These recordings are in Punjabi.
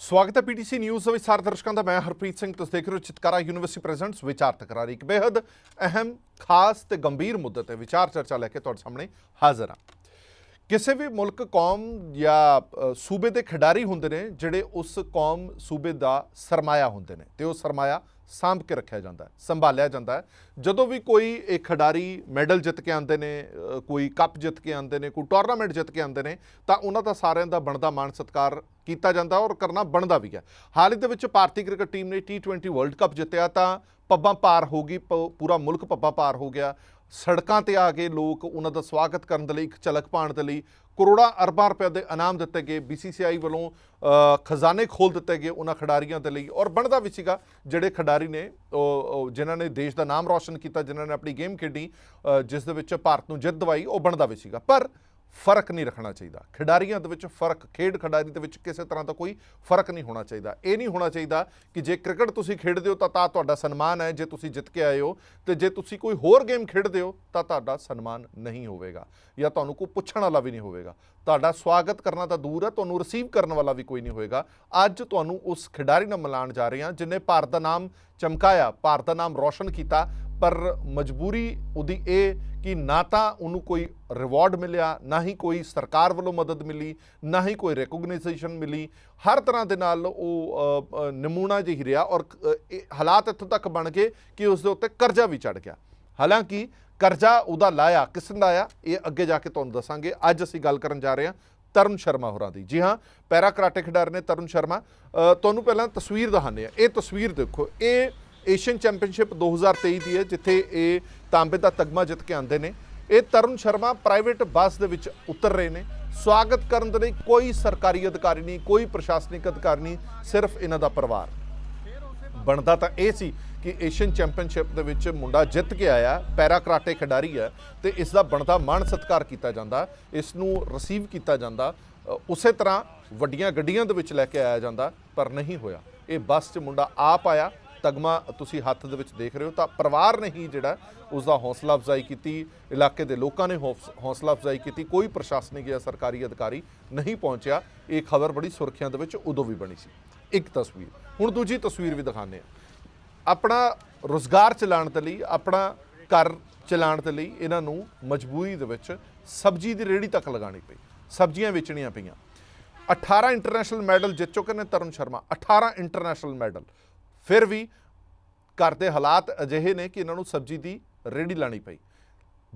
ਸਵਾਗਤ ਹੈ ਪੀਟੀਸੀ ਨਿਊਜ਼ ਦੇ ਵਿੱਚ ਸਾਰੇ ਦਰਸ਼ਕਾਂ ਦਾ। ਮੈਂ ਹਰਪ੍ਰੀਤ ਸਿੰਘ, ਤੁਸੀਂ ਦੇਖ ਰਹੇ ਹੋ ਚਿਤਕਾਰਾ ਯੂਨੀਵਰਸਿਟੀ ਪ੍ਰੈਜ਼ੈਂਟਸ। ਵਿਚਾਰ ਤਕਰਾਰ ਇੱਕ ਬੇहद ਅਹਿਮ, ਖਾਸ ਤੇ ਗੰਭੀਰ ਮੁੱਦੇ ਤੇ ਵਿਚਾਰ ਚਰਚਾ ਲੈ ਕੇ ਤੁਹਾਡੇ ਸਾਹਮਣੇ ਹਾਜ਼ਰ ਹਾਂ। ਕਿਸੇ ਵੀ ਮੁਲਕ, ਕੌਮ ਜਾਂ ਸੂਬੇ ਦੇ ਖਿਡਾਰੀ ਹੁੰਦੇ ਨੇ, ਜਿਹੜੇ ਉਸ ਕੌਮ, ਸੂਬੇ ਦਾ ਸਰਮਾਇਆ ਹੁੰਦੇ ਨੇ। ਤੇ ਉਹ ਸਰਮਾਇਆ ਸਾਂਭ ਕੇ ਰੱਖਿਆ ਜਾਂਦਾ ਸੰਭਾਲਿਆ ਜਾਂਦਾ ਜਦੋਂ ਵੀ ਕੋਈ ਇਹ ਖਿਡਾਰੀ ਮੈਡਲ ਜਿੱਤ ਕੇ ਆਉਂਦੇ ਨੇ ਕੋਈ ਕੱਪ ਜਿੱਤ ਕੇ ਆਉਂਦੇ ਨੇ, ਕੋਈ ਟੂਰਨਾਮੈਂਟ ਜਿੱਤ ਕੇ ਆਉਂਦੇ ਨੇ, ਤਾਂ ਉਹਨਾਂ ਦਾ ਸਾਰਿਆਂ ਦਾ ਬਣਦਾ ਮਾਣ ਸਤਿਕਾਰ ਕੀਤਾ ਜਾਂਦਾ ਔਰ ਕਰਨਾ ਬਣਦਾ ਵੀ ਹੈ। ਹਾਲ ਹੀ ਦੇ ਵਿੱਚ ਭਾਰਤੀ ਕ੍ਰਿਕਟ ਟੀਮ ਨੇ T20 ਵਰਲਡ ਕੱਪ ਜਿੱਤਿਆ ਤਾਂ ਪੱਬਾਂ ਪਾਰ ਹੋ ਗਈ ਪੂਰਾ ਮੁਲਕ ਪੱਬਾਂ ਪਾਰ ਹੋ ਗਿਆ। ਸੜਕਾਂ ਤੇ ਆ ਕੇ ਲੋਕ ਉਹਨਾਂ ਦਾ ਸਵਾਗਤ ਕਰਨ ਦੇ ਲਈ, ਇੱਕ ਝਲਕ ਪਾਉਣ ਦੇ ਲਈ ਕਰੋੜਾਂ ਅਰਬਾਂ ਰੁਪਏ ਦੇ ਇਨਾਮ ਦਿੱਤੇ ਗਏ। BCCI ਵੱਲੋਂ ਖਜ਼ਾਨੇ ਖੋਲ ਦਿੱਤੇ ਗਏ ਉਹਨਾਂ ਖਿਡਾਰੀਆਂ ਦੇ ਲਈ। ਔਰ ਬਣਦਾ ਵੀ ਸੀਗਾ, ਜਿਹੜੇ ਖਿਡਾਰੀ ਨੇ ਜਿਨ੍ਹਾਂ ਨੇ ਦੇਸ਼ ਦਾ ਨਾਮ ਰੌਸ਼ਨ ਕੀਤਾ, ਜਿਨ੍ਹਾਂ ਨੇ ਆਪਣੀ ਗੇਮ ਖੇਡੀ ਜਿਸ ਦੇ ਵਿੱਚ ਭਾਰਤ ਨੂੰ ਜਿੱਤ ਦਿਵਾਈ, ਉਹ ਬਣਦਾ ਵੀ ਸੀਗਾ। ਪਰ ਫ਼ਰਕ ਨਹੀਂ ਰੱਖਣਾ ਚਾਹੀਦਾ। ਖਿਡਾਰੀਆਂ ਦੇ ਵਿੱਚ ਫ਼ਰਕ, ਖੇਡ ਖਿਡਾਰੀ ਦੇ ਵਿੱਚ ਕਿਸੇ ਤਰ੍ਹਾਂ ਦਾ ਕੋਈ ਫ਼ਰਕ ਨਹੀਂ ਹੋਣਾ ਚਾਹੀਦਾ। ਇਹ ਨਹੀਂ ਹੋਣਾ ਚਾਹੀਦਾ ਕਿ ਜੇ ਕ੍ਰਿਕਟ ਤੁਸੀਂ ਖੇਡਦੇ ਹੋ ਤਾਂ ਤਾਂ ਤੁਹਾਡਾ ਸਨਮਾਨ ਹੈ, ਜੇ ਤੁਸੀਂ ਜਿੱਤ ਕੇ ਆਏ ਹੋ ਤੇ ਜੇ ਤੁਸੀਂ ਕੋਈ ਹੋਰ ਗੇਮ ਖੇਡਦੇ ਹੋ ਤਾਂ ਤੁਹਾਡਾ ਸਨਮਾਨ ਨਹੀਂ ਹੋਵੇਗਾ ਜਾਂ ਤੁਹਾਨੂੰ ਕੋਈ ਪੁੱਛਣ ਵਾਲਾ ਵੀ ਨਹੀਂ ਹੋਵੇਗਾ। ਤੁਹਾਡਾ ਸਵਾਗਤ ਕਰਨਾ ਤਾਂ ਦੂਰ ਹੈ, ਤੁਹਾਨੂੰ ਰਿਸੀਵ ਕਰਨ ਵਾਲਾ ਵੀ ਕੋਈ ਨਹੀਂ ਹੋਵੇਗਾ। ਅੱਜ ਤੁਹਾਨੂੰ ਉਸ ਖਿਡਾਰੀ ਨਾਲ ਮਿਲਾਉਣ ਜਾ ਰਹੇ ਹਾਂ ਜਿਨੇ ਭਾਰਤ ਦਾ ਨਾਮ ਚਮਕਾਇਆ, ਭਾਰਤ ਦਾ ਨਾਮ ਰੌਸ਼ਨ ਕੀਤਾ ਪਰ ਮਜਬੂਰੀ ਉਹਦੀ ਇਹ ਕਿ ਨਾ ਤਾਂ ਉਹਨੂੰ ਕੋਈ ਰਿਵਾਰਡ ਮਿਲਿਆ ਨਾ ਹੀ ਕੋਈ ਸਰਕਾਰ ਵੱਲੋਂ ਮਦਦ ਮਿਲੀ ਨਾ ਹੀ ਕੋਈ ਰੈਕੋਗਨਾਈਜੇਸ਼ਨ ਮਿਲੀ। ਹਰ ਤਰ੍ਹਾਂ ਦੇ ਨਾਲ ਉਹ ਅ, ਅ, ਨਮੂਨਾ ਜਿਹੀ ਰਿਹਾ ਔਰ ਹਾਲਾਤ ਇੱਥੋਂ ਤੱਕ ਬਣ ਗਏ ਕਿ ਉਸ ਦੇ ਉੱਤੇ ਕਰਜ਼ਾ ਵੀ ਚੜ ਗਿਆ। ਹਾਲਾਂਕਿ ਕਰਜ਼ਾ ਉਹਦਾ ਲਾਇਆ ਕਿਸਨ ਲਾਇਆ ਇਹ ਅੱਗੇ ਜਾ ਕੇ ਤੁਹਾਨੂੰ ਦੱਸਾਂਗੇ। ਅੱਜ ਅਸੀਂ ਗੱਲ ਕਰਨ ਜਾ ਰਹੇ ਹਾਂ ਤਰੁਣ ਸ਼ਰਮਾ ਹੋਰਾਂ ਦੀ। ਜੀ ਹਾਂ ਪੈਰਾ ਕਰਾਟੇ ਖਿਡਾਰੀ ਨੇ ਤਰੁਣ ਸ਼ਰਮਾ। ਤੁਹਾਨੂੰ ਪਹਿਲਾਂ ਤਸਵੀਰ ਦਿਖਾਉਂਦੇ ਆ ਇਹ ਤਸਵੀਰ ਦੇਖੋ ਇਹ ਏਸ਼ੀਅਨ ਚੈਂਪੀਅਨਸ਼ਿਪ 2023 ਦੀ ਹੈ, ਜਿੱਥੇ ਇਹ ਤਾਂਬੇ ਦਾ ਤਗਮਾ ਜਿੱਤ ਕੇ ਆਉਂਦੇ ਨੇ। ਇਹ ਤਰੁਣ ਸ਼ਰਮਾ ਪ੍ਰਾਈਵੇਟ ਬੱਸ ਦੇ ਵਿੱਚ ਉਤਰ ਰਹੇ ਨੇ। ਸਵਾਗਤ ਕਰਨ ਦੇ ਲਈ ਕੋਈ ਸਰਕਾਰੀ ਅਧਿਕਾਰੀ ਨਹੀਂ, ਕੋਈ ਪ੍ਰਸ਼ਾਸਨਿਕ ਅਧਿਕਾਰੀ ਨਹੀਂ, ਸਿਰਫ ਇਹਨਾਂ ਦਾ ਪਰਿਵਾਰ। ਬਣਦਾ ਤਾਂ ਇਹ ਸੀ ਕਿ ਏਸ਼ੀਅਨ ਚੈਂਪੀਅਨਸ਼ਿਪ ਦੇ ਵਿੱਚ ਮੁੰਡਾ ਜਿੱਤ ਕੇ ਆਇਆ, ਪੈਰਾ ਕਰਾਟੇ ਖਿਡਾਰੀ ਹੈ ਤੇ ਇਸ ਦਾ ਬਣਦਾ ਮਾਣ ਸਤਿਕਾਰ ਕੀਤਾ ਜਾਂਦਾ, ਇਸ ਨੂੰ ਰਿਸੀਵ ਕੀਤਾ ਜਾਂਦਾ ਉਸੇ ਤਰ੍ਹਾਂ ਵੱਡੀਆਂ ਗੱਡੀਆਂ ਦੇ ਵਿੱਚ ਲੈ ਕੇ ਆਇਆ ਜਾਂਦਾ, ਪਰ ਨਹੀਂ ਹੋਇਆ। ਇਹ ਬੱਸ 'ਚ ਮੁੰਡਾ ਆਪ ਆਇਆ ਤਗਮਾ ਤੁਸੀਂ ਹੱਥ ਦੇ ਵਿੱਚ ਦੇਖ ਰਹੇ ਹੋ, ਤਾਂ ਪਰਿਵਾਰ ਨੇ ਹੀ ਜਿਹੜਾ ਉਸ ਦਾ ਹੌਸਲਾ ਅਫਜ਼ਾਈ ਕੀਤੀ, ਇਲਾਕੇ ਦੇ ਲੋਕਾਂ ਨੇ ਹੌਸ- ਹੌਸਲਾ ਅਫਜ਼ਾਈ ਕੀਤੀ, ਕੋਈ ਪ੍ਰਸ਼ਾਸਨਿਕ ਜਾਂ ਸਰਕਾਰੀ ਅਧਿਕਾਰੀ ਨਹੀਂ ਪਹੁੰਚਿਆ। ਇਹ ਖਬਰ ਬੜੀ ਸੁਰਖੀਆਂ ਦੇ ਵਿੱਚ ਉਦੋਂ ਵੀ ਬਣੀ ਸੀ। ਇੱਕ ਤਸਵੀਰ। ਹੁਣ ਦੂਜੀ ਤਸਵੀਰ ਵੀ ਦਿਖਾਉਂਦੇ ਆ ਆਪਣਾ ਰੋਜ਼ਗਾਰ ਚਲਾਉਣ ਦੇ ਲਈ, ਆਪਣਾ ਘਰ ਚਲਾਉਣ ਦੇ ਲਈ ਇਹਨਾਂ ਨੂੰ ਮਜਬੂਰੀ ਦੇ ਵਿੱਚ ਸਬਜ਼ੀ ਦੀ ਰੇੜੀ ਤੱਕ ਲਗਾਉਣੀ ਪਈ। ਸਬਜ਼ੀਆਂ ਵੇਚਣੀਆਂ ਪਈਆਂ। 18 ਇੰਟਰਨੈਸ਼ਨਲ ਮੈਡਲ ਜਿੱਤ ਚੁੱਕੇ ਨੇ ਤਰੁਣ ਸ਼ਰਮਾ। 18 international medal. ਫਿਰ ਵੀ ਘਰ ਦੇ ਹਾਲਾਤ ਅਜਿਹੇ ਨੇ ਕਿ ਇਹਨਾਂ ਨੂੰ ਸਬਜ਼ੀ ਦੀ ਰੇੜੀ ਲਾਣੀ ਪਈ।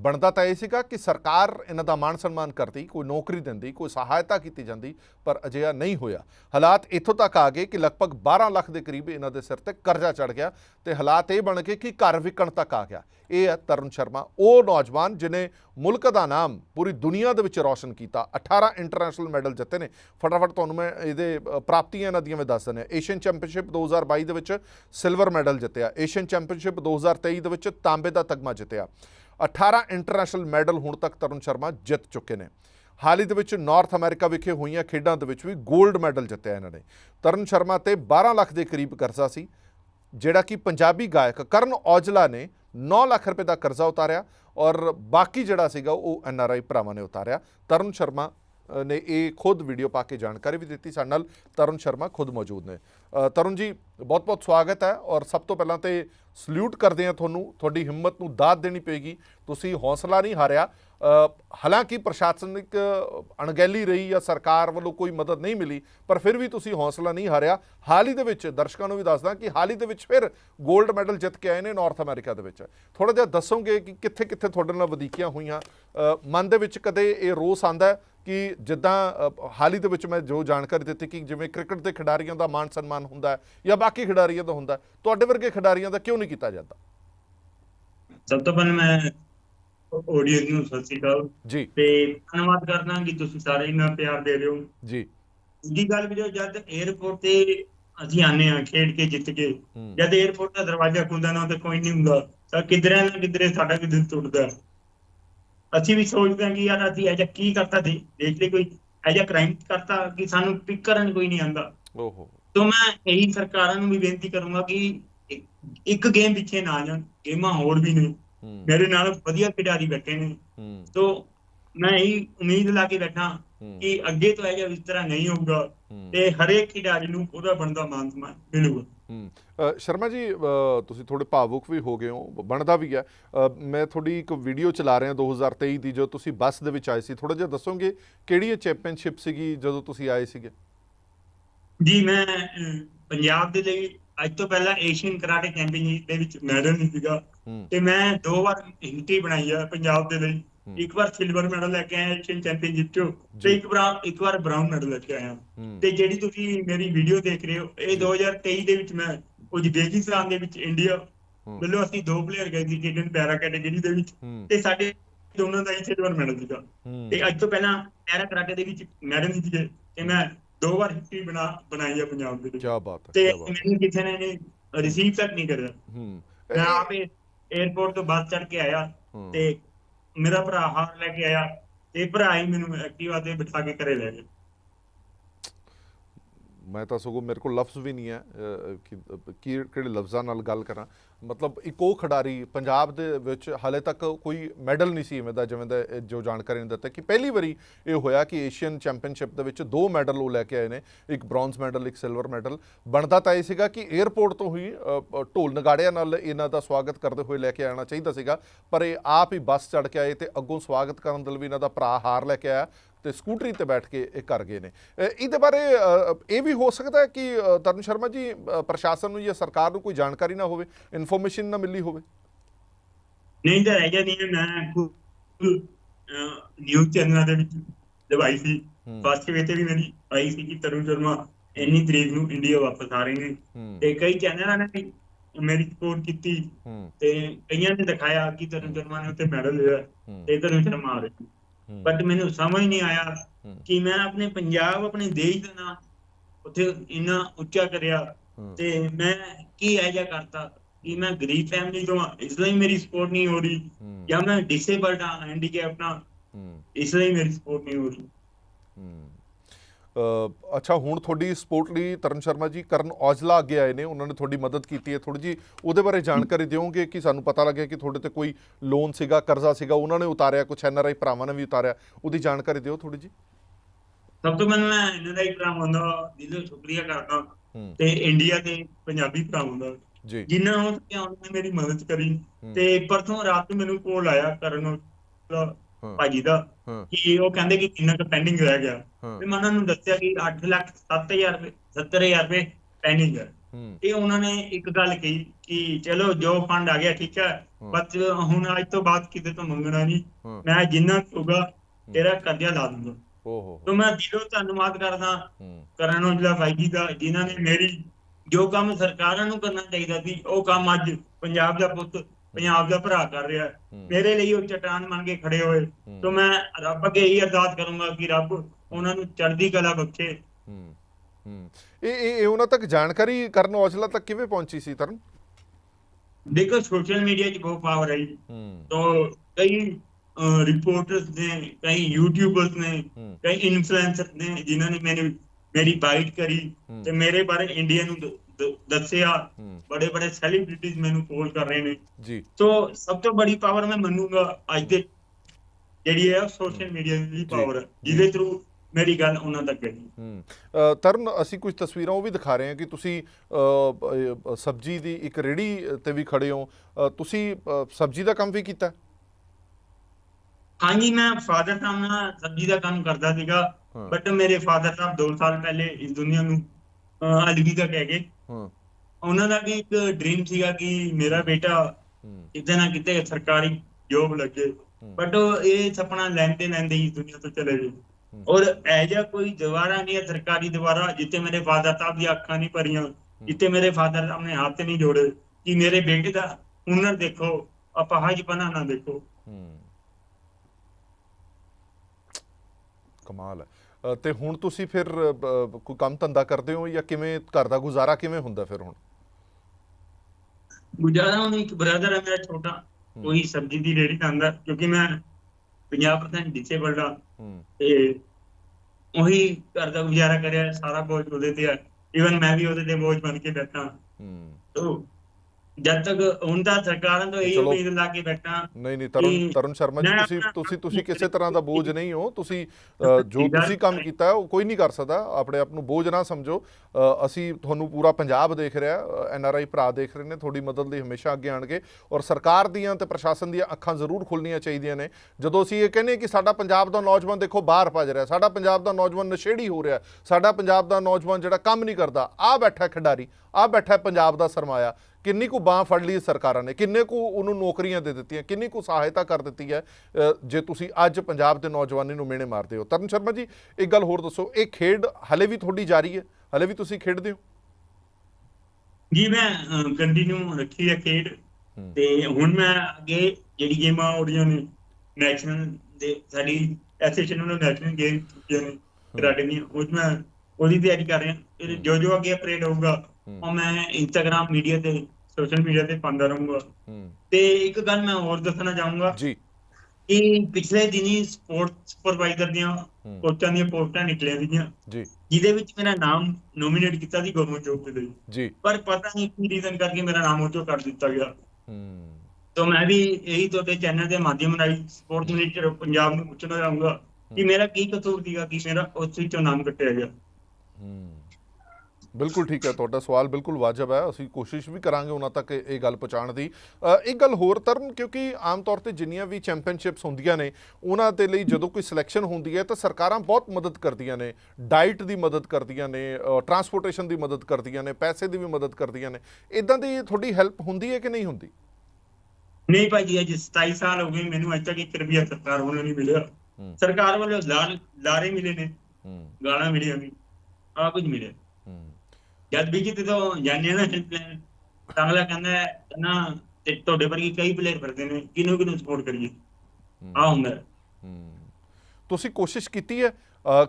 ਬਣਦਾ ਤਾਂ ਇਹ ਸੀਗਾ ਕਿ ਸਰਕਾਰ ਇਹਨਾਂ ਦਾ ਮਾਣ ਸਨਮਾਨ ਕਰਦੀ, ਕੋਈ ਨੌਕਰੀ ਦਿੰਦੀ, ਕੋਈ ਸਹਾਇਤਾ ਕੀਤੀ ਜਾਂਦੀ, ਪਰ ਅਜਿਹਾ ਨਹੀਂ ਹੋਇਆ। ਹਾਲਾਤ ਇੱਥੋਂ ਤੱਕ ਆ ਗਏ ਕਿ ਲਗਭਗ 12 ਲੱਖ ਦੇ ਕਰੀਬ ਇਹਨਾਂ ਦੇ ਸਿਰ ਤੇ ਕਰਜ਼ਾ ਚੜ ਗਿਆ ਤੇ ਹਾਲਾਤ ਇਹ ਬਣ ਗਏ ਕਿ ਘਰ ਵਿਕਣ ਤੱਕ ਆ ਗਿਆ। ਇਹ ਹੈ ਤਰਨ ਸ਼ਰਮਾ, ਉਹ ਨੌਜਵਾਨ ਜਿਨੇ ਮੁਲਕ ਦਾ ਨਾਮ ਪੂਰੀ ਦੁਨੀਆ ਦੇ ਵਿੱਚ ਰੌਸ਼ਨ ਕੀਤਾ। 18 ਇੰਟਰਨੈਸ਼ਨਲ ਮੈਡਲ ਜਿੱਤੇ ਨੇ। ਫਟਾਫਟ ਤੁਹਾਨੂੰ ਮੈਂ ਇਹਦੇ ਪ੍ਰਾਪਤੀਆਂ ਇਹਨਾਂ ਦੀਆਂ ਮੈਂ ਦੱਸ ਦਿੰਦਾ। ਏਸ਼ੀਅਨ ਚੈਂਪੀਅਨਸ਼ਿਪ 2022 ਦੇ ਵਿੱਚ ਸਿਲਵਰ ਮੈਡਲ ਜਿੱਤਿਆ। ਏਸ਼ੀਅਨ ਚੈਂਪੀਅਨਸ਼ਿਪ 2023 ਦੇ ਵਿੱਚ ਤਾਂਬੇ ਦਾ ਤਗਮਾ ਜਿੱਤਿਆ। 18 ਇੰਟਰਨੈਸ਼ਨਲ ਮੈਡਲ ਹੁਣ ਤੱਕ ਤਰੁਣ ਸ਼ਰਮਾ ਜਿੱਤ ਚੁੱਕੇ ਨੇ। ਹਾਲ ਹੀ ਦੇ ਵਿੱਚ ਨਾਰਥ ਅਮਰੀਕਾ ਵਿਖੇ ਹੋਈਆਂ ਖੇਡਾਂ ਦੇ ਵਿੱਚ ਵੀ 골ਡ ਮੈਡਲ ਜਿੱਤਿਆ ਇਹਨਾਂ ਨੇ। ਤਰੁਣ ਸ਼ਰਮਾ ਤੇ 12 ਲੱਖ ਦੇ ਕਰੀਬ ਕਰਜ਼ਾ ਸੀ, ਜਿਹੜਾ ਕਿ ਪੰਜਾਬੀ ਗਾਇਕ ਕਰਨ ਔਜਲਾ ਨੇ 9 ਲੱਖ ਰੁਪਏ ਦਾ ਕਰਜ਼ਾ ਉਤਾਰਿਆ ਔਰ ਬਾਕੀ ਜਿਹੜਾ ਸੀਗਾ ਉਹ ਐਨਆਰਆਈ ਭਰਾਵਾਂ ਨੇ ਉਤਾਰਿਆ। ਤਰੁਣ ਸ਼ਰਮਾ ਨੇ ਇਹ ਖੁਦ ਵੀਡੀਓ ਪਾ ਕੇ ਜਾਣਕਾਰੀ ਵੀ ਦਿੱਤੀ। ਸਾਡੇ ਨਾਲ ਤਰੁਣ ਸ਼ਰਮਾ ਖੁਦ ਮੌਜੂਦ ਨੇ। ਤਰੁਣ ਜੀ, ਬਹੁਤ ਬਹੁਤ ਸਵਾਗਤ ਹੈ ਔਰ ਸਭ ਤੋਂ ਪਹਿਲਾਂ ਤੇ ਸਲੂਟ ਕਰਦੇ ਹਾਂ ਤੁਹਾਨੂੰ। ਤੁਹਾਡੀ ਹਿੰਮਤ ਨੂੰ ਦਾਤ ਦੇਣੀ ਪਏਗੀ। ਤੁਸੀਂ ਹੌਸਲਾ ਨਹੀਂ ਹਾਰਿਆ। ਹਾਲਾਂਕਿ ਪ੍ਰਸ਼ਾਸਨਿਕ ਅਣਗਹਿਲੀ ਰਹੀ ਜਾਂ ਸਰਕਾਰ ਵੱਲੋਂ ਕੋਈ ਮਦਦ ਨਹੀਂ ਮਿਲੀ ਪਰ ਫਿਰ ਵੀ ਤੁਸੀਂ ਹੌਸਲਾ ਨਹੀਂ ਹਾਰਿਆ। ਹਾਲ ਹੀ ਦੇ ਵਿੱਚ ਦਰਸ਼ਕਾਂ ਨੂੰ ਵੀ ਦੱਸਦਾ ਕਿ ਹਾਲ ਹੀ ਦੇ ਵਿੱਚ ਫਿਰ 골ਡ ਮੈਡਲ ਜਿੱਤ ਕੇ ਆਏ ਨੇ ਨਾਰਥ ਅਮਰੀਕਾ ਦੇ ਵਿੱਚ। ਥੋੜਾ ਜਿਹਾ ਦੱਸੋਗੇ ਕਿ ਕਿੱਥੇ ਕਿੱਥੇ ਤੁਹਾਡੇ ਨਾਲ ਵਧੀਕੀਆਂ ਹੋਈਆਂ? ਮਨ ਦੇ ਵਿੱਚ ਕਦੇ ਇਹ ਰੋਸ ਆਂਦਾ ਕਿ ਜਿੱਦਾਂ ਅ, ਹਾਲ ਹੀ ਦੇ ਵਿੱਚ ਮੈਂ ਜੋ ਜਾਣਕਾਰੀ ਦਿੱਤੀ ਕਿ ਜਿਵੇਂ ਕ੍ਰਿਕਟ ਦੇ ਖਿਡਾਰੀਆਂ ਦਾ ਮਾਣ ਸਨਮਾਨ ਹੁੰਦਾ ਜਾਂ ਬਾਕੀ ਖਿਡਾਰੀਆਂ ਦਾ ਹੁੰਦਾ ਤੁਹਾਡੇ ਵਰਗੇ ਖਿਡਾਰੀਆਂ ਦਾ ਕਿਉਂ ਨਹੀਂ ਕੀਤਾ ਜਾਂਦਾ? ਸਭ ਤੋਂ ਪਹਿਲਾਂ ਮੈਂ ਆਡੀਅנס ਨੂੰ ਸਤਿ ਸ਼੍ਰੀ ਅਕਾਲ। ਜੀ। ਤੇ ਧੰਨਵਾਦ ਕਰਦਾ ਕਿ ਤੁਸੀਂ ਸਾਰੇ ਇੰਨਾ ਪਿਆਰ ਦੇ ਰਹੇ ਹੋ। ਜੀ। ਦੂਜੀ ਗੱਲ ਵੀ ਜਦ 에어ਪੋਰਟ ਤੇ ਅਸੀਂ ਆਨੇ ਆ ਖੇਡ ਕੇ ਜਿੱਤ ਕੇ ਜਦ 에어ਪੋਰਟ ਦਾ ਦਰਵਾਜ਼ਾ ਖੁੱਲਦਾ ਨਾ ਤੇ ਕੋਈ ਨਹੀਂ ਹੁੰਦਾ। ਤਾਂ ਕਿਧਰੇ ਨਾ ਕਿਧਰੇ ਸਾਡਾ ਵੀ ਦਿਲ ਟੁੱਟਦਾ। ਅਸੀਂ ਵੀ ਸੋਚਦੇ ਹਾਂ ਕਿ ਯਾਰ ਅਸੀਂ ਐਜਾ ਕੀ ਕਰਤਾ ਸੀ ਦੇਖ ਲਈ ਕੋਈ ਐਜਾ ਕ੍ਰਾਈਮ ਕਰਤਾ ਕਿ ਸਾਨੂੰ ਪਿਕ ਕਰਨ ਕੋਈ ਨਹੀਂ ਆਂਦਾ ਓਹੋ। ਤੋਂ ਮੈਂ ਇਹੀ ਸਰਕਾਰਾਂ ਨੂੰ ਵੀ ਬੇਨਤੀ ਕਰੂੰਗਾ ਕਿ ਇੱਕ ਗੇਮ ਪਿੱਛੇ ਨਾ ਜਾਣ ਗੇਮਾਂ ਹੋਰ ਵੀ ਨੇ। ਮੇਰੇ ਨਾਲ ਵਧੀਆ ਖਿਡਾਰੀ ਬੈਠੇ ਨੇ। ਤੋ ਮੈਂ ਇਹੀ ਉਮੀਦ ਲਾ ਕੇ ਬੈਠਾ ਕਿ ਅੱਗੇ ਤੋਂ ਇਹ ਇਸ ਤਰ੍ਹਾਂ ਨਹੀਂ ਹੋਊਗਾ ਤੇ ਹਰੇਕ ਖਿਡਾਰੀ ਨੂੰ ਉਹਦਾ ਬਣਦਾ ਮਾਨ ਸਨਮਾਨ ਮਿਲੂਗਾ ਸ਼ਰਮਾ ਜੀ ਤੁਸੀਂ ਥੋੜੇ ਭਾਵੁਕ ਵੀ ਹੋ ਗਏ ਹੋ ਬਣਦਾ ਵੀ ਹੈ। ਮੈਂ ਤੁਹਾਡੀ ਇੱਕ ਵੀਡੀਓ ਚਲਾ ਰਿਹਾ 2023 ਦੀ ਜੋ ਤੁਸੀਂ ਬੱਸ ਦੇ ਵਿੱਚ ਆਏ ਸੀ ਥੋੜਾ ਜਿਹਾ ਦੱਸੋਗੇ ਕਿਹੜੀ ਚੈਂਪੀਅਨਸ਼ਿਪ ਸੀਗੀ ਜਦੋਂ ਤੁਸੀਂ ਆਏ ਸੀਗੇ? ਜੀ ਮੈਂ ਪੰਜਾਬ ਦੇ ਲਈ ਅੱਜ ਤੋਂ ਪਹਿਲਾਂ ਏਸ਼ੀਅਨ ਕਰਾਟੇ ਚੈਂਪੀਅਨਸ਼ਿਪ ਦੇ ਵਿੱਚ ਮੈਡਲ ਨਹੀਂ ਸੀਗਾ ਤੇ ਮੈਂ ਦੋ ਵਾਰ ਹਿੰਟੀ ਬਣਾਈ ਆ ਪੰਜਾਬ ਦੇ ਲਈ। ਇੱਕ ਵਾਰ ਸਿਲਵਰ ਮੈਡਲ ਲੈ ਕੇ ਆਇਆ ਏਸ਼ੀਅਨ ਚੈਂਪੀਅਨਸ਼ਿਪ ਚੋਂ। ਤੇ ਇੱਕ ਵਾਰ ਇੱਕ ਵਾਰ ਬ੍ਰਾਊਨ ਮੈਡਲ ਲੈ ਕੇ ਆਇਆ। ਤੇ ਜਿਹੜੀ ਤੁਸੀਂ ਮੇਰੀ ਵੀਡੀਓ ਦੇਖ ਰਹੇ ਹੋ ਇਹ 2023 ਦੇ ਵਿੱਚ ਮੈਂ ਉਜ਼ਬੇਕਿਸਤਾਨ ਦੇ ਵਿੱਚ ਇੰਡੀਆ ਵੱਲੋਂ ਅਸੀਂ ਦੋ ਪਲੇਅਰ ਗਏ ਸੀ ਇੰਡੀਅਨ ਪੈਰਾ ਕੈਟਾਗਰੀ ਦੇ ਵਿੱਚ। ਤੇ ਸਾਡੇ ਦੋਨਾਂ ਦਾ ਹੀ ਸਿਲਵਰ ਮੈਡਲ ਸੀਗਾ। ਤੇ ਅੱਜ ਤੋਂ ਪਹਿਲਾਂ ਪੈਰਾ ਕਰਾਟੇ ਦੇ ਵਿੱਚ ਮੈਡਲ ਸੀਗੇ। ਤੇ ਮੈਂ ਦੋ ਵਾਰ ਹਿਸਟਰੀ ਬਣਾ ਬਣਾਈ ਆ ਪੰਜਾਬ ਦੇ ਵਿੱਚ। ਕਿਆ ਬਾਤ ਹੈ ਤੇ ਹੈ। ਮੈਨੂੰ ਕਿਸੇ ਨੇ ਰਿਸੀਵ ਤੱਕ ਨਹੀਂ ਕਰਿਆ। ਹੂੰ। ਮੈਂ ਆਪੇ 에어ਪੋਰਟ ਤੋਂ ਬੱਸ ਚੜ ਕੇ ਆਇਆ ਹੂੰ, ਤੇ ਮੇਰਾ ਭਰਾ ਹਾਰ ਲੈ ਕੇ ਆਇਆ ਤੇ ਭਰਾ ਹੀ ਮੈਨੂੰ ਐਕਟਿਵਾ ਤੇ ਬਿਠਾ ਕੇ ਘਰੇ ਲੈ ਗਿਆ। ਮੈਂ ਤਾਂ ਸਗੋਂ ਮੇਰੇ ਕੋਲ ਲਫ਼ਜ਼ ਵੀ ਨਹੀਂ ਹੈ ਕਿ ਕੀ ਕਿਹੜੇ ਲਫ਼ਜ਼ਾਂ ਨਾਲ ਗੱਲ ਕਰਾਂ। ਮਤਲਬ ਇੱਕ ਉਹ ਖਿਡਾਰੀ ਪੰਜਾਬ ਦੇ ਵਿੱਚ ਹਾਲੇ ਤੱਕ ਕੋਈ ਮੈਡਲ ਨਹੀਂ ਸੀ ਇਵੇਂ ਦਾ, ਜਿਵੇਂ ਦਾ ਜੋ ਜਾਣਕਾਰੀ ਨੇ ਦਿੱਤਾ ਕਿ ਪਹਿਲੀ ਵਾਰੀ ਇਹ ਹੋਇਆ ਕਿ ਏਸ਼ੀਅਨ ਚੈਂਪੀਅਨਸ਼ਿਪ ਦੇ ਵਿੱਚ ਦੋ ਮੈਡਲ ਉਹ ਲੈ ਕੇ ਆਏ ਨੇ, ਇੱਕ ਬ੍ਰੌਂਜ਼ ਮੈਡਲ, ਇੱਕ ਸਿਲਵਰ ਮੈਡਲ। ਬਣਦਾ ਤਾਂ ਇਹ ਸੀਗਾ ਕਿ 에ਅਰਪੋਰਟ ਤੋਂ ਹੀ ਢੋਲ ਨਗਾੜਿਆਂ ਨਾਲ ਇਹਨਾਂ ਦਾ ਸਵਾਗਤ ਕਰਦੇ ਹੋਏ ਲੈ ਕੇ ਆਉਣਾ ਚਾਹੀਦਾ ਸੀਗਾ, ਪਰ ਇਹ ਆਪ ਹੀ ਬੱਸ ਚੜ ਕੇ ਆਏ ਤੇ ਅੱਗੋਂ ਸਵਾਗਤ ਕਰਨ ਦੇ ਲਈ ਵੀ ਇਹਨਾਂ ਦਾ ਭਰਾ ਹਾਰ ਲੈ ਕੇ ਆਇਆ। ਤੇ ਸਕੂਟਰੀ ਤੇ ਬੈਠ ਕੇ ਇਹ ਕਰ ਗਏ ਨੇ। ਇਹਦੇ ਬਾਰੇ ਇਹ ਵੀ ਹੋ ਸਕਦਾ ਹੈ ਕਿ ਤਰਨ ਸ਼ਰਮਾ ਜੀ ਪ੍ਰਸ਼ਾਸਨ ਨੂੰ ਜਾਂ ਸਰਕਾਰ ਨੂੰ ਕੋਈ ਜਾਣਕਾਰੀ ਨਾ ਹੋਵੇ ਇਨਫੋਰਮੇਸ਼ਨ ਨਾ ਮਿਲੀ ਹੋਵੇ? ਨਹੀਂ ਤਾਂ ਰਹਿ ਗਿਆ ਨਹੀਂ ਮੈਂ ਨਿਊਜ਼ ਚੈਨਲਾਂ ਦੇ ਵਿੱਚ ਦਵਾਈ ਸੀ। ਹੂੰ, ਬੱਸ ਵਿੱਚ ਵੀ ਮੇਰੀ ਆਈ ਸੀ ਕਿ ਤਰੁਣ ਸ਼ਰਮਾ ਇੰਨੀ ਤਰੀਕ ਨੂੰ ਇੰਡੀਆ ਵਾਪਸ ਆ ਰਹੇ ਨੇ। ਤੇ ਕਈ ਚੈਨਲਾਂ ਨੇ ਵੀ ਮੇਰੀ ਸਪੋਰਟ ਕੀਤੀ ਤੇ ਕਈਆਂ ਨੇ ਦਿਖਾਇਆ ਕਿ ਤਰੁਣ ਸ਼ਰਮਾ ਨੇ ਉੱਥੇ ਮੈਡਲ ਲਿਆ। ਤੇ ਤਰੁਣ ਸ਼ਰਮਾ ਆ ਰਹੇ ਬਟ ਮੈਨੂੰ ਸਮਝ ਨਹੀਂ ਆਇਆ ਕਿ ਮੈਂ ਆਪਣੇ ਪੰਜਾਬ ਆਪਣੇ ਦੇਸ਼ ਦਾ ਨਾਮ ਉੱਥੇ ਇੰਨਾ ਉੱਚਾ ਕਰਿਆ ਤੇ ਮੈਂ ਕੀ ਇਹ ਜਿਹਾ ਕਰਤਾ ਕਿ ਮੈਂ ਗਰੀਬ ਫੈਮਿਲੀ ਤੋਂ ਇਸ ਲਈ ਮੇਰੀ ਸਪੋਰਟ ਨਹੀਂ ਹੋ ਰਹੀ ਜਾਂ ਮੈਂ ਡਿਸੇਬਲਡ ਹਾਂ ਹੈਂਡੀਕੈਪਡ ਹਾਂ ਹੂੰ, ਇਸ ਲਈ ਮੇਰੀ ਸਪੋਰਟ ਨਹੀਂ ਹੋ ਰਹੀ। ਅੱਛਾ ਹੁਣ ਤੁਹਾਡੀ ਸਪੋਰਟ ਲਈ ਤਰਨ ਸ਼ਰਮਾ ਜੀ ਕਰਨ ਔਜਲਾ ਅੱਗੇ ਆਏ ਨੇ ਉਹਨਾਂ ਨੇ ਤੁਹਾਡੀ ਮਦਦ ਕੀਤੀ ਹੈ। ਥੋੜੀ ਜੀ ਉਹਦੇ ਬਾਰੇ ਜਾਣਕਾਰੀ ਦਿਓਗੇ ਕਿ ਸਾਨੂੰ ਪਤਾ ਲੱਗਿਆ ਕਿ ਤੁਹਾਡੇ ਤੇ ਕੋਈ ਲੋਨ ਸੀਗਾ ਕਰਜ਼ਾ ਸੀਗਾ ਉਹਨਾਂ ਨੇ ਉਤਾਰਿਆ ਕੁਝ ਐਨਆਰਆਈ ਭਰਾਵਾਂ ਨੇ ਵੀ ਉਤਾਰਿਆ। ਉਹਦੀ ਜਾਣਕਾਰੀ ਦਿਓ ਥੋੜੀ ਜੀ ਸਭ ਤੋਂ ਪਹਿਲਾਂ ਮੈਂ ਇਹਨਾਂ ਦਾ ਹੀ ਭਰਾ ਹੁੰਦਾ ਦਿਲੋਂ ਸ਼ੁਕਰੀਆ ਕਰਦਾ। ਤੇ ਇੰਡੀਆ ਦੇ ਪੰਜਾਬੀ ਭਰਾਵਾਂ ਦਾ। ਜੀ। ਜਿਨ੍ਹਾਂ ਨੂੰ ਉਹਨਾਂ ਨੇ ਮੇਰੀ ਮਦਦ ਕਰੀ। ਤੇ ਪਰਸੋਂ ਰਾਤ ਨੂੰ ਮੈਨੂੰ ਕੋਲ ਆਇਆ ਕਰਨ ਦਾ ਭਾਜੀ ਦਾ ਕਿ ਉਹ ਕਹਿੰਦੇ ਕਿ ਕਿੰਨਾ ਕੁ ਪੈਂਡਿੰਗ ਰਹਿ ਗਿਆ। ਤੇ ਮੈਂ ਉਹਨਾਂ ਨੂੰ ਦੱਸਿਆ ਕਿ 8 ਲੱਖ 7000 ਰੁਪਏ 70000 ਰੁਪਏ ਪੈਂਡਿੰਗ ਹੈ। ਹੂੰ। ਤੇ ਉਹਨਾਂ ਨੇ ਇੱਕ ਗੱਲ ਕਹੀ ਕਿ ਚਲੋ ਜੋ ਫੰਡ ਆ ਗਿਆ ਠੀਕ ਹੈ। ਬਸ ਹੁਣ ਅੱਜ ਤੋਂ ਬਾਅਦ ਕਿਤੇ ਤੋਂ ਮੰਗਣਾ ਨਹੀਂ। ਮੈਂ ਜਿੰਨਾ ਹੋਗਾ ਤੇਰਾ ਕਰਜ਼ਾ ਲਾ ਦੂੰਗਾ। ਓਹੋ ਤੋਂ ਮੈਂ ਦਿਲੋਂ ਧੰਨਵਾਦ ਕਰਦਾ ਕਰਨ ਔਜਲਾ ਭਾਈ ਜੀ ਦਾ ਜਿਨ੍ਹਾਂ ਨੇ ਮੇਰੀ ਜੋ ਕੰਮ ਸਰਕਾਰਾਂ ਨੂੰ ਕਰਨਾ ਚਾਹੀਦਾ ਸੀ ਉਹ ਕੰਮ ਅੱਜ ਪੰਜਾਬ ਦਾ ਪੁੱਤ ਪੰਜਾਬ ਦਾ ਭਰਾ ਕਰ ਰਿਹਾ ਮੇਰੇ ਲਈ ਉਹ ਚਟਾਨ ਬਣ ਕੇ ਖੜੇ ਹੋਏ। ਤੋਂ ਮੈਂ ਰੱਬ ਅੱਗੇ ਹੀ ਅਰਦਾਸ ਕਰੂੰਗਾ ਕਿ ਰੱਬ ਉਹਨਾਂ ਨੂੰ ਚੜ੍ਹਦੀ ਕਲਾ ਬਖਸ਼ੇ। ਹੂੰ ਇਹ ਇਹ ਉਹਨਾਂ ਤੱਕ ਜਾਣਕਾਰੀ ਕਰਨ ਔਜਲਾ ਤੱਕ ਕਿਵੇਂ ਪਹੁੰਚੀ ਸੀ ਤਰਨ? ਦੇਖੋ ਸੋਸ਼ਲ ਮੀਡੀਆ 'ਚ ਬਹੁਤ ਪਾਵਰ ਹੈ। ਤੋਂ ਕਈ ਰਿਪੋਰਟਰਸ ਨੇ ਕਈ ਯੂਟਿਊਬਰਸ ਨੇ ਕਈ ਇਨਫਲੂਐਂਸਰ ਨੇ ਜਿਨ੍ਹਾਂ ਨੇ ਮੈਨੂੰ ਮੇਰੀ ਬਾਈਟ ਕਰੀ ਤੇ ਮੇਰੇ ਬਾਰੇ ਇੰਡੀਆ ਨੂੰ ਦੱਸਿਆ। ਬੜੇ ਬੜੇ ਸੈਲੀਬ੍ਰਿਟੀਜ਼ ਮੈਨੂੰ ਫੋਨ ਕਰ ਰਹੇ ਨੇ। ਜੀ। ਸੋ ਸਭ ਤੋਂ ਬੜੀ ਪਾਵਰ ਮੈਂ ਮੰਨੂਗਾ ਅੱਜ ਦੇ ਜਿਹੜੀ ਹੈ ਸੋਸ਼ਲ ਮੀਡੀਆ ਦੀ ਪਾਵਰ ਜਿਹਦੇ ਥਰੂ ਮੇਰੀ ਗੱਲ ਉਹਨਾਂ ਤੱਕ ਗਈ। ਹੂੰ। ਤਰਨ ਅਸੀਂ ਕੁਝ ਤਸਵੀਰਾਂ ਉਹ ਵੀ ਦਿਖਾ ਰਹੇ ਹਾਂ ਕਿ ਤੁਸੀਂ ਸਬਜ਼ੀ ਦੀ ਇੱਕ ਰੇੜੀ ਤੇ ਵੀ ਖੜੇ ਹੋ। ਤੁਸੀਂ ਸਬਜ਼ੀ ਦਾ ਕੰਮ ਵੀ ਕੀਤਾ? ਹਾਂਜੀ ਮੈਂ ਫਾਦਰ ਸਾਹਿਬ ਨਾਲ ਸਬਜ਼ੀ ਦਾ ਕੰਮ ਕਰਦਾ ਸੀਗਾ। ਬਟ ਮੇਰੇ ਫਾਦਰ ਸਾਹਿਬ 2 ਸਾਲ ਪਹਿਲੇ ਇਸ ਦੁਨੀਆ ਨੂੰ ਅਲਵਿਦਾ ਕਹਿ ਗਏ। ਹਾਂ। ਉਹਨਾਂ ਦਾ ਵੀ ਇੱਕ ਡ੍ਰੀਮ ਸੀਗਾ ਕਿ ਮੇਰਾ ਬੇਟਾ ਕਿਤੇ ਨਾ ਕਿਤੇ ਸਰਕਾਰੀ ਜੋਬ ਲੱਗੇ। ਬਟ ਉਹ ਇਹ ਸੁਪਨਾ ਲੈਂਦੇ ਲੈਂਦੇ ਹੀ ਦੁਨੀਆ ਤੋਂ ਚਲੇ ਗਏ। ਔਰ ਜਿਹਾ ਕੋਈ ਦੁਬਾਰਾ ਨਹੀਂ ਹੈ ਸਰਕਾਰੀ ਦੁਬਾਰਾ ਜਿੱਥੇ ਮੇਰੇ ਫਾਦਰ ਸਾਹਿਬ ਦੀ ਅੱਖਾਂ ਨਹੀਂ ਭਰੀਆਂ ਜਿੱਥੇ ਮੇਰੇ ਫਾਦਰ ਸਾਹਿਬ ਨੇ ਹੱਥ ਨਹੀਂ ਜੋੜੇ ਕਿ ਮੇਰੇ ਬੇਟੇ ਦਾ ਹੁਨਰ ਦੇਖੋ ਅਪਾਹਜਪਨਾ ਨਾ ਦੇਖੋ ਹੂੰ ਕਮਾਲ ਹੈ। ਤੇ ਹੁਣ ਤੁਸੀਂ ਫਿਰ ਕੋਈ ਕੰਮ ਧੰਦਾ ਕਰਦੇ ਹੋ ਜਾਂ ਕਿਵੇਂ ਘਰ ਦਾ ਗੁਜ਼ਾਰਾ ਕਿਵੇਂ ਹੁੰਦਾ ਫਿਰ ਹੁਣ? ਗੁਜ਼ਾਰਾ ਹੁਣ ਇੱਕ ਬ੍ਰਦਰ ਹੈ ਮੇਰਾ ਛੋਟਾ। ਉਹੀ ਸਬਜ਼ੀ ਦੀ ਰੇੜੀ ਲਾਉਂਦਾ ਕਿਉਂਕਿ ਮੈਂ 50% ਡਿਸੇਬਲਡ ਆ ਹੂੰ। ਤੇ ਉਹੀ ਘਰ ਦਾ ਗੁਜ਼ਾਰਾ ਕਰਿਆ ਸਾਰਾ ਬੋਝ ਉਹਦੇ ਤੇ ਆ। ਇਵਨ ਮੈਂ ਵੀ ਉਹਦੇ ਤੇ ਬੋਝ ਬਣ ਕੇ ਬੈਠਾ। ਹੂੰ। ਤੋ ਜਦ ਤੱਕ ਹੁਣ ਤਾਂ ਸਰਕਾਰਾਂ ਤੋਂ ਇਹੀ ਚਲੋ। ਉਮੀਦ ਲਾ ਕੇ ਬੈਠਾ ਨਹੀਂ ਨਹੀਂ ਤਰਨ ਕਿ ਤਰਨ ਸ਼ਰਮਾ ਜੀ ਤੁਸੀਂ ਤੁਸੀਂ ਤੁਸੀਂ ਕਿਸੇ ਤਰ੍ਹਾਂ ਦਾ ਬੋਝ ਨਹੀਂ ਹੋ। ਤੁਸੀਂ ਅ, ਜੋ। ਤੁਸੀਂ ਕੰਮ ਕੀਤਾ ਹੈ, ਉਹ ਕੋਈ ਨਹੀਂ ਕਰ ਸਕਦਾ। ਆਪਣੇ ਆਪ ਨੂੰ ਬੋਝ ਨਾ ਸਮਝੋ। ਅ, ਅਸੀਂ ਤੁਹਾਨੂੰ ਪੂਰਾ ਪੰਜਾਬ ਦੇਖ ਰਿਹਾ। ਐਨ ਆਰ ਆਈ ਭਰਾ ਦੇਖ ਰਹੇ ਨੇ। ਤੁਹਾਡੀ ਮਦਦ ਲਈ ਹਮੇਸ਼ਾ ਅੱਗੇ ਆਣਗੇ ਔਰ ਸਰਕਾਰ ਦੀਆਂ ਤੇ ਪ੍ਰਸ਼ਾਸਨ ਦੀਆਂ ਅੱਖਾਂ ਜ਼ਰੂਰ ਖੁੱਲਣੀਆਂ ਚਾਹੀਦੀਆਂ ਨੇ। ਜਦੋਂ ਅਸੀਂ ਇਹ ਕਹਿੰਦੇ ਕਿ ਸਾਡਾ ਪੰਜਾਬ ਦਾ ਨੌਜਵਾਨ ਦੇਖੋ ਬਾਹਰ ਭੱਜ ਰਿਹਾ। ਸਾਡਾ ਪੰਜਾਬ ਦਾ ਨੌਜਵਾਨ ਨਸ਼ੇੜੀ ਹੋ ਰਿਹਾ। ਸਾਡਾ ਪੰਜਾਬ ਦਾ ਨੌਜਵਾਨ ਜਿਹੜਾ ਕੰਮ ਨਹੀਂ ਕਰਦਾ ਆ ਬੈਠਾ ਖਿਡਾਰੀ ਆ ਬੈਠਾ ਪੰਜਾਬ ਦਾ ਸਰਮਾਇਆ। ਕਿੰਨੀ ਕੁ ਬਾਹ ਫੜ ਲਈ ਸਰਕਾਰਾਂ ਨੇ ਕਿੰਨੇ ਕੁ ਉਹਨੂੰ ਨੌਕਰੀਆਂ ਦੇ ਦਿੱਤੀਆਂ ਕਿੰਨੀ ਕੁ ਸਹਾਇਤਾ ਕਰ ਦਿੱਤੀ ਹੈ ਜੇ ਤੁਸੀਂ ਅੱਜ ਪੰਜਾਬ ਦੇ ਨੌਜਵਾਨੀ ਨੂੰ ਮੇਣੇ ਮਾਰਦੇ ਹੋ। ਤਰਨ ਸ਼ਰਮਾ ਜੀ ਇੱਕ ਗੱਲ ਹੋਰ ਦੱਸੋ ਇਹ ਖੇਡ ਹਲੇ ਵੀ ਤੁਹਾਡੀ ਜਾਰੀ ਹੈ? ਹਲੇ ਵੀ ਤੁਸੀਂ ਖੇਡਦੇ ਹੋ? ਜੀ ਮੈਂ ਕੰਟੀਨਿਊ ਰੱਖੀ ਹੈ ਖੇਡ। ਤੇ ਹੁਣ ਮੈਂ ਅੱਗੇ ਜਿਹੜੀ ਗੇਮਾਂ ਹੋ ਰਹੀਆਂ ਨੇ ਨੈਸ਼ਨਲ ਦੇ ਸਾਡੀ ਐਸੋਸੀਏਸ਼ਨ ਵੱਲੋਂ ਨੈਸ਼ਨਲ ਗੇਮ ਨੇ ਕਰਾਟੇ ਦੀਆਂ ਉਹ ਮੈਂ ਉਹਦੀ ਤਿਆਰੀ ਕਰ ਰਿਹਾ। ਜੋ ਜੋ ਅੱਗੇ ਅਪਡੇਟ ਹੋਊਗਾ। ਉਹ ਮੈਂ ਇੰਸਟਾਗ੍ਰam ਮੀਡੀਆ ਤੇ ਸੋਸ਼ਲ ਮੀਡੀਆ ਤੇ ਪਾਉਂਦਾ ਰਹੂੰਗਾ। ਤੇ ਇੱਕ ਗੱਲ ਮੈਂ ਹੋਰ ਦੱਸਣਾ ਚਾਹੂੰਗਾ ਜੀ। ਕਿ ਪਿਛਲੇ ਦਿਨੀ ਸਪੋਰਟ ਸੁਪਰਵਾਈਜ਼ਰ ਦੀਆਂ। ਕੋਚਾਂ ਦੀਆਂ ਪੋਸਟਾਂ ਨਿਕਲੀਆਂ ਸੀਗੀਆਂ। ਜੀ। ਜਿਹਦੇ ਵਿੱਚ ਮੇਰਾ ਨਾਮ ਨੋਮੀਨੇਟ ਕੀਤਾ ਸੀ ਗਵਰਨਮੈਂਟ ਜੋਬ ਦੇ ਲਈ ਜੀ। ਪਰ ਪਤਾ ਨਹੀਂ ਕੀ ਰੀਜ਼ਨ ਕਰਕੇ ਮੇਰਾ ਨਾਮ ਉਹ ਚੋਂ ਕੱਟ ਦਿੱਤਾ ਗਿਆ। ਹੂੰ। ਤਾਂ ਮੈਂ ਵੀ ਇਹੀ ਤੁਹਾਡੇ ਚੈਨਲ ਦੇ ਮਾਧਿਅਮ ਰਾਹੀਂ ਸਪੋਰਟਸ ਮਿਨਿਸਟਰ ਪੰਜਾਬ ਨੂੰ ਪੁੱਛਣਾ ਚਾਹੂੰਗਾ ਕਿ ਮੇਰਾ ਕੀ ਕਸੂਰ ਸੀਗਾ ਕਿ ਮੇਰਾ ਉਸ ਵਿੱਚੋਂ ਨਾਮ ਕੱਟਿਆ ਗਿਆ। ਹੂੰ। ਬਿਲਕੁਲ ਠੀਕ ਹੈ ਤੁਹਾਡਾ ਸਵਾਲ ਬਿਲਕੁਲ ਵਾਜਬ ਹੈ। ਅਸੀਂ ਕੋਸ਼ਿਸ਼ ਵੀ ਕਰਾਂਗੇ ਉਹਨਾਂ ਤੱਕ ਇਹ ਗੱਲ ਪਹੁੰਚਾਉਣ ਦੀ। ਇੱਕ ਗੱਲ ਹੋਰ ਤਰਨ ਕਿਉਂਕਿ ਆਮ ਤੌਰ ਤੇ ਜਿੰਨੀਆਂ ਵੀ ਚੈਂਪੀਅਨਸ਼ਿਪਸ ਹੁੰਦੀਆਂ ਨੇ ਉਹਨਾਂ ਦੇ ਲਈ ਜਦੋਂ ਕੋਈ ਸਿਲੈਕਸ਼ਨ ਹੁੰਦੀ ਹੈ ਤਾਂ ਸਰਕਾਰਾਂ ਬਹੁਤ ਮਦਦ ਕਰਦੀਆਂ ਨੇ। ਡਾਈਟ ਦੀ ਮਦਦ ਕਰਦੀਆਂ ਨੇ ਟਰਾਂਸਪੋਰਟੇਸ਼ਨ ਦੀ ਮਦਦ ਕਰਦੀਆਂ ਨੇ ਪੈਸੇ ਦੀ ਵੀ ਮਦਦ ਕਰਦੀਆਂ ਨੇ। ਇਦਾਂ ਦੀ ਤੁਹਾਡੀ ਹੈਲਪ ਹੁੰਦੀ ਹੈ ਕਿ ਨਹੀਂ ਹੁੰਦੀ? ਨਹੀਂ ਭਾਜੀ ਅੱਜ 27 ਸਾਲ ਹੋ ਗਏ ਮੈਨੂੰ ਅੱਜ ਤੱਕ 1 ਰੁਪਿਆ ਸਰਕਾਰ ਵੱਲੋਂ ਨਹੀਂ ਮਿਲਿਆ। ਸਰਕਾਰ ਵੱਲੋਂ ਲਾਰ- ਮਿਲੇ ਨੇ ਗਾਲਾਂ ਮਿਲੀਆਂ ਨੇ ਆ ਕੁਝ ਮਿਲਿਆ। ਜਦ ਵੀ ਕਿਤੇ ਤੋਂ ਜਾਣੇ ਨਾ ਹੈਲਪਲਾਈਨ ਤਾਂ ਅਗਲਾ ਕਹਿੰਦਾ ਨਾ ਤੇ ਤੁਹਾਡੇ ਵਰਗੇ ਕਈ ਪਲੇਅਰ ਫਿਰਦੇ ਨੇ ਕਿਹਨੂੰ ਕਿਹਨੂੰ ਸਪੋਰਟ ਕਰੀਏ? ਆ ਹੁੰਦਾ। ਤੁਸੀਂ ਕੋਸ਼ਿਸ਼ ਕੀਤੀ ਹੈ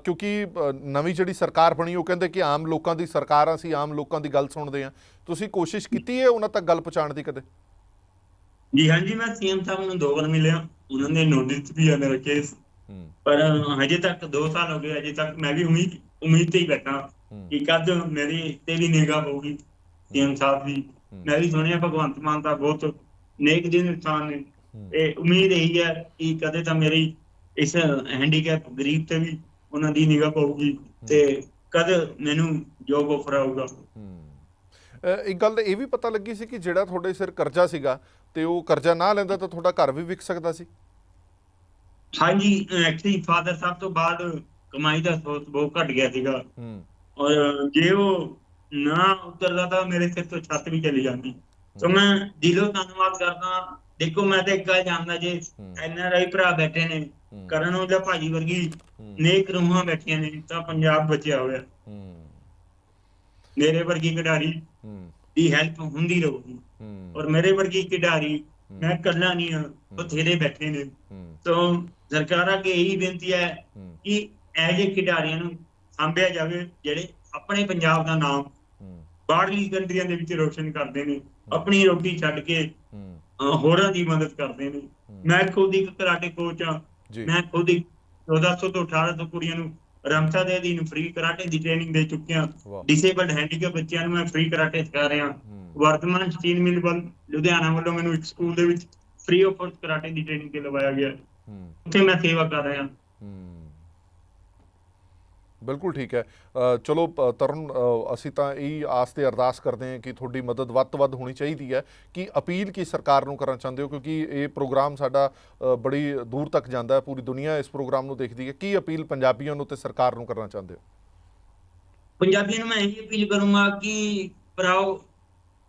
ਕਿਉਂਕਿ ਨਵੀਂ ਜਿਹੜੀ ਸਰਕਾਰ ਬਣੀ ਉਹ ਕਹਿੰਦੇ ਕਿ ਆਮ ਲੋਕਾਂ ਦੀ ਸਰਕਾਰ ਆ, ਅਸੀਂ ਆਮ ਲੋਕਾਂ ਦੀ ਗੱਲ ਸੁਣਦੇ ਆ ਤੁਸੀਂ ਕੋਸ਼ਿਸ਼ ਕੀਤੀ ਹੈ ਉਹਨਾਂ ਤੱਕ ਗੱਲ ਪਹੁੰਚਾਉਣ ਦੀ ਕਦੇ? ਜੀ ਹਾਂਜੀ ਮੈਂ ਸੀਐਮ ਸਾਹਿਬ ਨੂੰ ਦੋ ਵਾਰ ਮਿਲਿਆ। ਉਹਨਾਂ ਨੇ ਨੋਟਿਸ ਵੀ ਆ ਮੇਰਾ ਕੇਸ ਪਰ ਹਜੇ ਤੱਕ 2 ਸਾਲ ਹੋ ਗਏ ਹਜੇ ਤੱਕ ਮੈਂ ਵੀ ਉਮੀਦ ਉਮੀਦ ਤੇ ਹੀ ਬੈਠਾ। ਹੂੰ ਕਿ ਕਦ ਮੇਰੀ ਤੇ ਵੀ ਨਿਗਾਹ ਹੋਊਗੀ ਸੀਐਮ ਸਾਹਿਬ ਦੀ। ਮੈਂ ਵੀ ਸੁਣਿਆ ਭਗਵੰਤ ਮਾਨ ਦਾ ਬਹੁਤ ਨੇਕ ਦਿਨ ਇਨਸਾਨ ਨੇ। ਹੂੰ। ਤੇ ਉਮੀਦ ਇਹੀ ਹੈ ਕਿ ਕਦੇ ਤਾਂ ਮੇਰੀ ਇਸ ਹੈਂਡੀਕੈਪ ਗਰੀਬ ਤੇ ਵੀ ਉਹਨਾਂ ਦੀ ਨਿਗਾਹ ਪਊਗੀ ਤੇ ਕਦ ਮੈਨੂੰ ਜੋਬ ਆਫਰ ਆਊਗਾ। ਇੱਕ ਗੱਲ ਇਹ ਵੀ ਪਤਾ ਲੱਗੀ ਸੀ ਕਿ ਜਿਹੜਾ ਤੁਹਾਡੇ ਸਿਰ ਕਰਜ਼ਾ ਸੀਗਾ ਤੇ ਉਹ ਕਰਜ਼ਾ ਨਾ ਲੈਂਦਾ ਤਾਂ ਤੁਹਾਡਾ ਘਰ ਵੀ ਵਿਕ ਸਕਦਾ ਸੀ? ਹਾਂਜੀ ਐਕਚੁਅਲੀ ਫਾਦਰ ਸਾਹਿਬ ਤੋਂ ਬਾਅਦ ਕਮਾਈ ਦਾ ਸੋਰਸ ਬਹੁਤ ਘਟ ਗਿਆ ਸੀਗਾ। ਔਰ ਜੇ ਉਹ ਨਾ ਉਤਰਦਾ ਤਾਂ ਮੇਰੇ ਸਿਰ ਤੋਂ ਛੱਤ ਵੀ ਚਲੀ ਜਾਂਦੀ। ਸੋ ਮੈਂ ਦਿਲੋਂ ਧੰਨਵਾਦ ਕਰਦਾ। ਦੇਖੋ ਮੈਂ ਤਾਂ ਇੱਕ ਗੱਲ ਜਾਣਦਾ ਜੇ ਹੂੰ। ਐਨਆਰਆਈ ਭਰਾ ਬੈਠੇ ਨੇ। ਕਰਨ ਉਹਦਾ ਭਾਜੀ ਵਰਗੀ। ਨੇਕ ਰੂਹਾਂ ਬੈਠੀਆਂ ਨੇ ਤਾਂ ਪੰਜਾਬ ਬਚਿਆ ਹੋਇਆ। ਮੇਰੇ ਵਰਗੀ ਖਿਡਾਰੀ ਦੀ ਹੈਲਪ ਹੁੰਦੀ ਰਹੂਗੀ। ਔਰ ਮੇਰੇ ਵਰਗੀ ਖਿਡਾਰੀ ਮੈਂ ਇਕੱਲਾ ਨਹੀਂ ਹਾਂ ਬਥੇਰੇ ਬੈਠੇ ਨੇ। ਤੋਂ ਸਰਕਾਰਾਂ ਅੱਗੇ ਇਹੀ ਬੇਨਤੀ ਹੈ। ਕਿ ਇਹ ਜਿਹੇ ਖਿਡਾਰੀਆਂ ਨੂੰ ਸਾਂਭਿਆ ਜਾਵੇ ਜਿਹੜੇ ਆਪਣੇ ਪੰਜਾਬ ਦਾ ਨਾਮ ਹੂੰ। ਬਾਹਰਲੀ ਕੰਟਰੀਆਂ ਦੇ ਵਿੱਚ ਰੋਸ਼ਨ ਕਰਦੇ ਨੇ ਆਪਣੀ ਰੋਟੀ ਛੱਡ ਕੇ ਹੂੰ। ਹੋਰਾਂ ਦੀ ਮਦਦ ਕਰਦੇ ਨੇ। ਮੈਂ ਖੁਦ ਇੱਕ ਕਰਾਟੇ ਕੋਚ ਆ ਮੈਂ ਖੁਦ ਇੱਕ 1400 ਤੋਂ 1800 ਕੁੜੀਆਂ ਨੂੰ ਰਮਸਾ ਦੇ ਅਧੀਨ ਫ੍ਰੀ ਕਰਾਟੇ ਦੀ ਟ੍ਰੇਨਿੰਗ ਦੇ ਚੁੱਕਿਆ ਡਿਸੇਬਲਡ ਹੈਂਡੀਕੈਪ ਬੱਚਿਆਂ ਨੂੰ ਮੈਂ ਫ੍ਰੀ ਕਰਾਟੇ ਸਿਖਾ ਰਿਹਾ ਹੂੰ। ਵਰਤਮਾਨ ਸਟੀਲ ਮਿਲ ਵੱਲ ਲੁਧਿਆਣਾ ਵੱਲੋਂ ਮੈਨੂੰ ਇੱਕ ਸਕੂਲ ਦੇ ਵਿੱਚ ਫ੍ਰੀ ਆਫ ਕਰਾਟੇ ਦੀ ਟ੍ਰੇਨਿੰਗ ਤੇ ਲਵਾਇਆ ਗਿਆ। ਹੂੰ। ਉੱਥੇ ਮੈਂ ਸੇਵਾ ਕਰ ਰਿਹਾ ਹੂੰ। ਬਿਲਕੁਲ ਠੀਕ ਹੈ। ਚਲੋ ਤਰਨ ਅਸੀਂ ਤਾਂ ਇਹੀ ਆਸ ਤੇ ਅਰਦਾਸ ਕਰਦੇ ਹਾਂ ਕਿ ਤੁਹਾਡੀ ਮਦਦ ਵੱਧ ਤੋਂ ਵੱਧ ਹੋਣੀ ਚਾਹੀਦੀ ਹੈ। ਕਿ ਅਪੀਲ ਕੀ ਸਰਕਾਰ ਨੂੰ ਕਰਨਾ ਚਾਹੁੰਦੇ ਹੋ? ਕਿਉਂਕਿ ਇਹ ਪ੍ਰੋਗਰਾਮ ਸਾਡਾ ਬੜੀ ਦੂਰ ਤੱਕ ਜਾਂਦਾ ਹੈ ਪੂਰੀ ਦੁਨੀਆ ਇਸ ਪ੍ਰੋਗਰਾਮ ਨੂੰ ਦੇਖਦੀ ਹੈ। ਕੀ ਅਪੀਲ ਪੰਜਾਬੀਆਂ ਨੂੰ ਤੇ ਸਰਕਾਰ ਨੂੰ ਕਰਨਾ ਚਾਹੁੰਦੇ ਹੋ? ਪੰਜਾਬੀਆਂ ਨੂੰ ਮੈਂ ਇਹ ਅਪੀਲ ਕਰੂੰਗਾ ਕਿ ਭਰਾਓ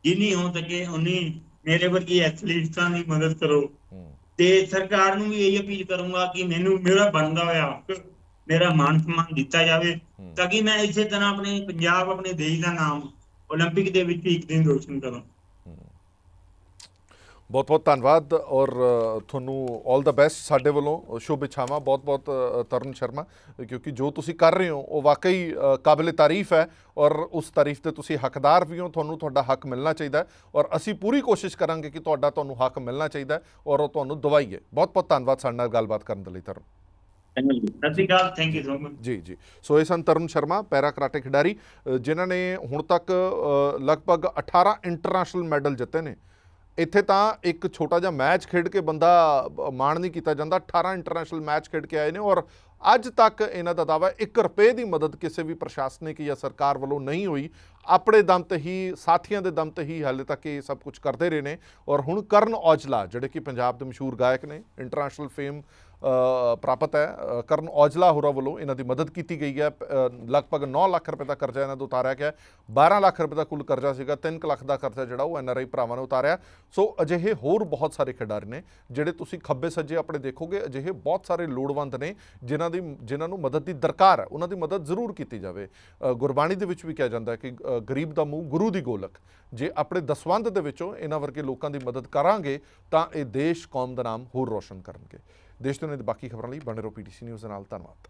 ਜਿੰਨੀ ਹੋ ਸਕੇ ਉਨੀ ਮੇਰੇ ਵਰਗੀ ਐਥਲੀਟਾਂ ਦੀ ਮਦਦ ਕਰੋ। ਤੇ ਸਰਕਾਰ ਨੂੰ ਵੀ ਇਹ ਅਪੀਲ ਕਰੂੰਗਾ ਕਿ ਮੈਨੂੰ ਮੇਰਾ ਬਣਦਾ ਹੋਇਆ ਮੇਰਾ ਮਾਨ ਸਨਮਾਨ ਦਿੱਤਾ ਜਾਵੇ ਹੂੰ। ਤਾਂ ਕਿ ਮੈਂ ਇਸੇ ਤਰ੍ਹਾਂ ਆਪਣੇ ਪੰਜਾਬ ਆਪਣੇ ਦੇਸ਼ ਦਾ ਨਾਮ 올림픽 ਦੇ ਵਿੱਚ ਵੀ ਇੱਕ ਦਿਨ ਰੋਸ਼ਨ ਕਰਾਂ ਬਹੁਤ ਬਹੁਤ ਧੰਨਵਾਦ ਔਰ ਅ, ਤੁਹਾਨੂੰ 올 ਦਾ ਬੈਸਟ ਸਾਡੇ ਵੱਲੋਂ ਸ਼ੁਭ ਇੱਛਾਵਾਂ ਬਹੁਤ ਬਹੁਤ ਅ, ਤਰਨ ਸ਼ਰਮਾ ਕਿਉਂਕਿ ਜੋ ਤੁਸੀਂ ਕਰ ਰਹੇ ਹੋ ਉਹ ਵਾਕਈ ਕਾਬਿਲ ਤਾਰੀਫ ਹੈ ਔਰ ਉਸ ਤਾਰੀਫ ਤੇ ਤੁਸੀਂ ਹੱਕਦਾਰ ਵੀ ਹੋ ਤੁਹਾਨੂੰ ਤੁਹਾਡਾ ਹੱਕ ਮਿਲਣਾ ਚਾਹੀਦਾ ਹੈ ਔਰ ਅਸੀਂ ਪੂਰੀ ਕੋਸ਼ਿਸ਼ ਕਰਾਂਗੇ ਕਿ ਤੁਹਾਡਾ ਤੁਹਾਨੂੰ ਹੱਕ ਮਿਲਣਾ ਚਾਹੀਦਾ ਹੈ ਔਰ ਉਹ ਤੁਹਾਨੂੰ ਦਵਾਈਏ ਬਹੁਤ ਬਹੁਤ ਧੰਨਵਾਦ ਸਾਡੇ ਨਾਲ ਗੱਲਬਾਤ ਕਰਨ ਦੇ ਲਈ ਤਰਨ ਸਤਿ ਸ਼੍ਰੀ ਅਕਾਲ ਥੈਂਕ ਯੂ ਸੋ ਮਚ ਜੀ ਜੀ। ਸੋ ਇਹ ਸਨ ਤਰੁਣ ਸ਼ਰਮਾ ਪੈਰਾ ਕਰਾਟੇ ਖਿਡਾਰੀ ਜਿਨ੍ਹਾਂ ਨੇ ਹੁਣ ਤੱਕ ਲਗਭਗ 18 ਇੰਟਰਨੈਸ਼ਨਲ ਮੈਡਲ ਜਿੱਤੇ ਨੇ। ਇੱਥੇ ਤਾਂ ਇੱਕ ਛੋਟਾ ਜਿਹਾ ਮੈਚ ਖੇਡ ਕੇ ਬੰਦਾ ਮਾਣ ਨਹੀਂ ਕੀਤਾ ਜਾਂਦਾ। 18 ਇੰਟਰਨੈਸ਼ਨਲ ਮੈਚ ਖੇਡ ਕੇ ਆਏ ਨੇ ਔਰ ਅੱਜ ਤੱਕ ਇਹਨਾਂ ਦਾ ਦਾਵਾ 1 ਰੁਪਏ ਦੀ ਮਦਦ ਕਿਸੇ ਵੀ ਪ੍ਰਸ਼ਾਸਨਿਕ ਜਾਂ ਸਰਕਾਰ ਵੱਲੋਂ ਨਹੀਂ ਹੋਈ। ਆਪਣੇ ਦਮ ਤੇ ਹੀ, ਸਾਥੀਆਂ ਦੇ ਦਮ ਤੇ ਹੀ ਹਾਲੇ ਤੱਕ ਇਹ ਸਭ ਕੁਝ ਕਰਦੇ ਰਹੇ ਨੇ। ਔਰ ਹੁਣ ਕਰਨ ਔਜਲਾ, ਜਿਹੜੇ ਕਿ ਪੰਜਾਬ ਦੇ ਮਸ਼ਹੂਰ ਗਾਇਕ ਨੇ ਇੰਟਰਨੈਸ਼ਨਲ ਫੇਮ ਪ੍ਰਾਪਤ ਹੈ। ਕਰਨ ਔਜਲਾ ਹੋਰਾਂ ਵੱਲੋਂ ਇਹਨਾਂ ਦੀ ਮਦਦ ਕੀਤੀ ਗਈ ਹੈ। ਲਗਭਗ 9 ਲੱਖ ਰੁਪਏ ਦਾ ਕਰਜ਼ਾ ਇਹਨਾਂ ਤੋਂ ਉਤਾਰਿਆ ਗਿਆ ਹੈ। 12 ਲੱਖ ਰੁਪਏ ਦਾ ਕੁੱਲ ਕਰਜ਼ਾ ਸੀਗਾ। 3 ਲੱਖ ਦਾ ਕਰਜ਼ਾ ਜਿਹੜਾ ਉਹ ਐਨਆਰਆਈ ਭਰਾਵਾਂ ਨੇ ਉਤਾਰਿਆ। ਸੋ ਅਜਿਹੇ ਹੋਰ ਬਹੁਤ ਸਾਰੇ ਖਿਡਾਰੀ ਨੇ ਜਿਹੜੇ ਤੁਸੀਂ ਖੱਬੇ ਸੱਜੇ ਆਪਣੇ ਦੇਖੋਗੇ, ਅਜਿਹੇ ਬਹੁਤ ਸਾਰੇ ਲੋੜਵੰਦ ਨੇ ਜਿਨ੍ਹਾਂ ਦੀ, ਜਿਨ੍ਹਾਂ ਨੂੰ ਮਦਦ ਦੀ ਦਰਕਾਰ ਹੈ। ਉਹਨਾਂ ਦੀ ਮਦਦ ਜ਼ਰੂਰ ਕੀਤੀ ਜਾਵੇ। ਗੁਰਬਾਣੀ ਦੇ ਵਿੱਚ ਵੀ ਕਿਹਾ ਜਾਂਦਾ ਹੈ ਕਿ ਗਰੀਬ ਦਾ ਮੂੰਹ ਗੁਰੂ ਦੀ ਗੋਲਕ। ਜੇ ਆਪਣੇ ਦਸਵੰਧ ਦੇ ਵਿੱਚੋਂ ਇਹਨਾਂ ਵਰਗੇ ਲੋਕਾਂ ਦੀ ਮਦਦ ਕਰਾਂਗੇ ਤਾਂ ਇਹ ਦੇਸ਼ ਕੌਮ ਦਾ ਨਾਮ ਹੋਰ ਰੋਸ਼ਨ ਕਰਨਗੇ। ਦੇਸ਼ ਦੁਨੀਆ ਨੇ ਬਾਕੀ ਖਬਰਾਂ ਲਈ ਬਣੇ ਰਹੋ ਪੀਟੀਸੀ ਨਿਊਜ਼ ਦੇ ਨਾਲ ਧੰਨਵਾਦ।